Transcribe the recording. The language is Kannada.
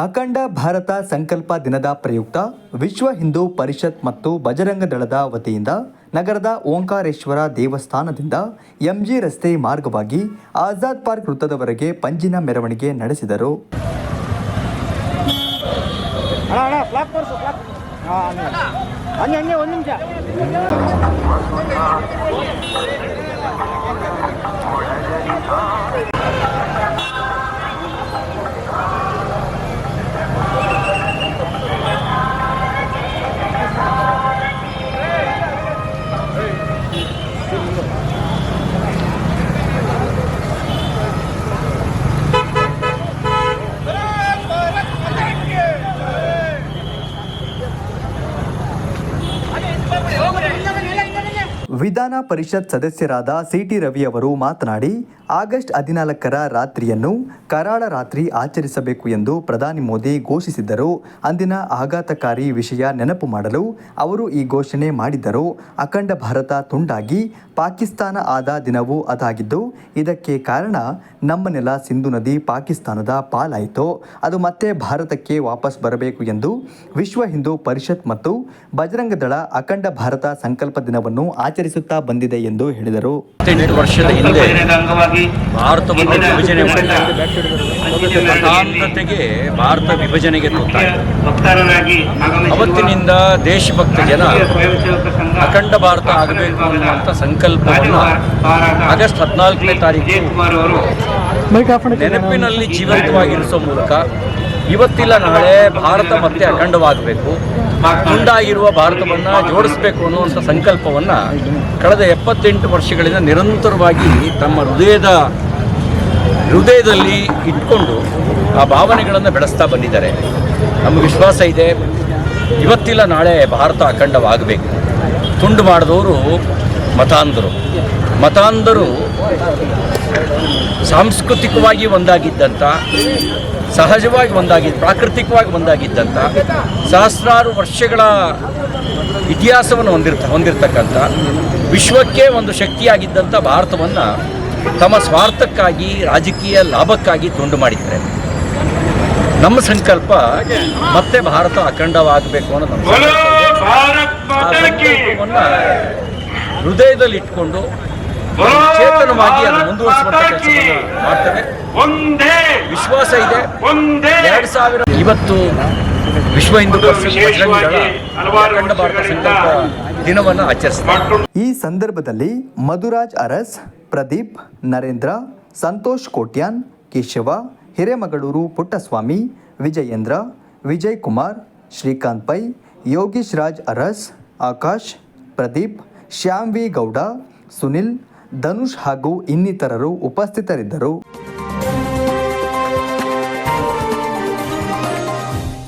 ಅಖಂಡ ಭಾರತ ಸಂಕಲ್ಪ ದಿನದ ಪ್ರಯುಕ್ತ ವಿಶ್ವ ಹಿಂದೂ ಪರಿಷತ್ ಮತ್ತು ಬಜರಂಗ ದಳದ ವತಿಯಿಂದ ನಗರದ ಓಂಕಾರೇಶ್ವರ ದೇವಸ್ಥಾನದಿಂದ ಎಂಜಿ ರಸ್ತೆ ಮಾರ್ಗವಾಗಿ ಆಜಾದ್ ಪಾರ್ಕ್ ವೃತ್ತದವರೆಗೆ ಪಂಜಿನ ಮೆರವಣಿಗೆ ನಡೆಸಿದರು. ವಿಧಾನ ಪರಿಷತ್ ಸದಸ್ಯರಾದ ಸಿಟಿ ರವಿ ಅವರು ಮಾತನಾಡಿ ಆಗಸ್ಟ್ ಹದಿನಾಲ್ಕರ ರಾತ್ರಿಯನ್ನು ಕರಾಳ ರಾತ್ರಿ ಆಚರಿಸಬೇಕು ಎಂದು ಪ್ರಧಾನಿ ಮೋದಿ ಘೋಷಿಸಿದ್ದರು. ಅಂದಿನ ಆಘಾತಕಾರಿ ವಿಷಯ ನೆನಪು ಮಾಡಲು ಅವರು ಈ ಘೋಷಣೆ ಮಾಡಿದ್ದರು. ಅಖಂಡ ಭಾರತ ತುಂಡಾಗಿ ಪಾಕಿಸ್ತಾನ ಆದ ದಿನವೂ ಅದಾಗಿದ್ದು, ಇದಕ್ಕೆ ಕಾರಣ ನಮ್ಮ ನೆಲ ಸಿಂಧು ನದಿ ಪಾಕಿಸ್ತಾನದ ಪಾಲಾಯಿತು. ಅದು ಮತ್ತೆ ಭಾರತಕ್ಕೆ ವಾಪಸ್ ಬರಬೇಕು ಎಂದು ವಿಶ್ವ ಹಿಂದೂ ಪರಿಷತ್ ಮತ್ತು ಬಜರಂಗ ದಳ ಅಖಂಡ ಭಾರತ ಸಂಕಲ್ಪ ದಿನವನ್ನು ಆಚರಿಸುತ್ತಾ ಬಂದಿದೆ ಎಂದು ಹೇಳಿದರು. ವರ್ಷದ ಹಿಂದೆ ಭಾರತವನ್ನು ವಿಭಜನೆ ಮಾಡಿ ಪ್ರಧಾನತೆಗೆ ಭಾರತ ವಿಭಜನೆಗೆ ಅವತ್ತಿನಿಂದ ದೇಶಭಕ್ತ ಜನ ಅಖಂಡ ಭಾರತ ಆಗಬೇಕು ಅನ್ನುವಂಥ ಸಂಕಲ್ಪವನ್ನು ಆಗಸ್ಟ್ ಹದಿನಾಲ್ಕನೇ ತಾರೀಕು ನೆನಪಿನಲ್ಲಿ ಜೀವಂತವಾಗಿರಿಸೋ ಮೂಲಕ ಇವತ್ತಿಲ್ಲ ನಾಳೆ ಭಾರತ ಮತ್ತೆ ಅಖಂಡವಾಗಬೇಕು. ತುಂಡಾಗಿರುವ ಭಾರತವನ್ನು ಜೋಡಿಸಬೇಕು ಅನ್ನುವಂಥ ಸಂಕಲ್ಪವನ್ನು ಕಳೆದ ಎಪ್ಪತ್ತೆಂಟು ವರ್ಷಗಳಿಂದ ನಿರಂತರವಾಗಿ ತಮ್ಮ ಹೃದಯದ ಹೃದಯದಲ್ಲಿ ಇಟ್ಕೊಂಡು ಆ ಭಾವನೆಗಳನ್ನು ಬೆಳೆಸ್ತಾ ಬಂದಿದ್ದಾರೆ. ನಮಗೆ ವಿಶ್ವಾಸ ಇದೆ. ಇವತ್ತಿಲ್ಲ ನಾಳೆ ಭಾರತ ಅಖಂಡವಾಗಬೇಕು. ತುಂಡು ಮಾಡಿದವರು ಮತಾಂಧರು. ಮತಾಂಧರು ಸಾಂಸ್ಕೃತಿಕವಾಗಿ ಒಂದಾಗಿದ್ದಂಥ ಸಹಜವಾಗಿ ಒಂದಾಗಿ, ಪ್ರಾಕೃತಿಕವಾಗಿ ಒಂದಾಗಿದ್ದಂಥ ಸಹಸ್ರಾರು ವರ್ಷಗಳ ಇತಿಹಾಸವನ್ನು ಹೊಂದಿರ್ತ ಹೊಂದಿರತಕ್ಕಂಥ ವಿಶ್ವಕ್ಕೆ ಒಂದು ಶಕ್ತಿಯಾಗಿದ್ದಂಥ ಭಾರತವನ್ನು ತಮ್ಮ ಸ್ವಾರ್ಥಕ್ಕಾಗಿ, ರಾಜಕೀಯ ಲಾಭಕ್ಕಾಗಿ ತುಂಡು ಮಾಡಿದ್ದಾರೆ. ನಮ್ಮ ಸಂಕಲ್ಪ ಮತ್ತೆ ಭಾರತ ಅಖಂಡವಾಗಬೇಕು ಅನ್ನೋ ನಮ್ಮ ಹೃದಯದಲ್ಲಿ ಇಟ್ಕೊಂಡು ಚೇತನವಾಗಿ ಅದನ್ನು ಮುಂದುವರಿಸುವಂತಹ ಕೆಲಸವನ್ನು ಮಾಡ್ತೇವೆ ಒಂದೇ ವಿಶ್ವಾಸ ಇದೆ. ಒಂದೇ ಎರಡು ಸಾವಿರ ಇವತ್ತು ವಿಶ್ವ ಹಿಂದೂ ಅಖಂಡ ಭಾರತ ಸಂಕಲ್ಪ ದಿನವನ್ನು ಆಚರಿಸ್ತಾರೆ. ಈ ಸಂದರ್ಭದಲ್ಲಿ ಮಧುರಾಜ್ ಅರಸ್ ಪ್ರದೀಪ್ ನರೇಂದ್ರ ಸಂತೋಷ್ ಕೋಟ್ಯಾನ್ ಕೇಶವ ಹಿರೇಮಗಳೂರು ಪುಟ್ಟಸ್ವಾಮಿ ವಿಜಯೇಂದ್ರ ವಿಜಯ್ ಕುಮಾರ್ ಶ್ರೀಕಾಂತ್ ಪೈ ಯೋಗೀಶ್ ರಾಜ್ ಅರಸ್ ಆಕಾಶ್ ಪ್ರದೀಪ್ ಶ್ಯಾಮ್ ವಿ ಗೌಡ ಸುನಿಲ್ ಧನುಷ್ ಹಾಗೂ ಇನ್ನಿತರರು ಉಪಸ್ಥಿತರಿದ್ದರು.